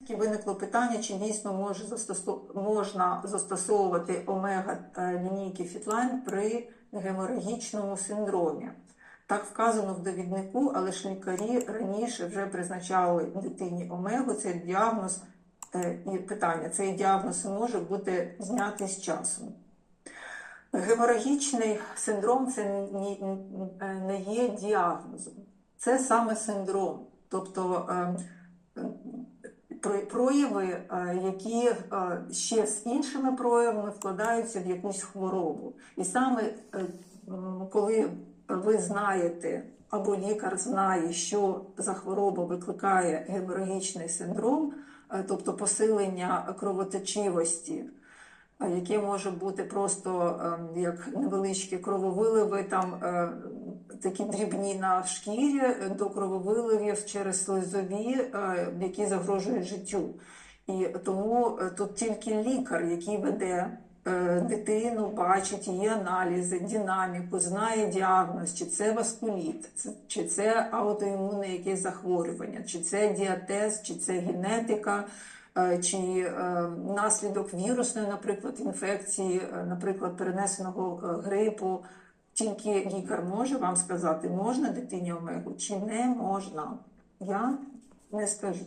Виникло питання, чи дійсно може застосу... можна застосовувати омега е, лінійки Фітлайн при геморагічному синдромі. Так вказано в довіднику, але ж лікарі раніше вже призначали дитині омегу. Цей діагноз е, і питання, цей діагноз може бути знятий з часом. Геморагічний синдром це е, не є діагнозом, це саме синдром. Тобто е, про- прояви, е, які е, ще з іншими проявами вкладаються в якусь хворобу. І саме е, коли ви знаєте або лікар знає, що за хвороба викликає геморагічний синдром, тобто посилення кровотечивості, яке може бути просто е, як невеличкі крововиливи, там такі дрібні на шкірі е, до крововиливів через слизові, е, які загрожують життю. І тому е, тут тільки лікар, який веде дитину, бачить її аналізи, динаміку, знає діагноз, чи це васкуліт, чи це аутоімунне якесь захворювання, чи це діатез, чи це генетика, чи наслідок вірусної, наприклад, інфекції, наприклад, перенесеного грипу. Тільки лікар може вам сказати, можна дитині омегу чи не можна. Я не скажу.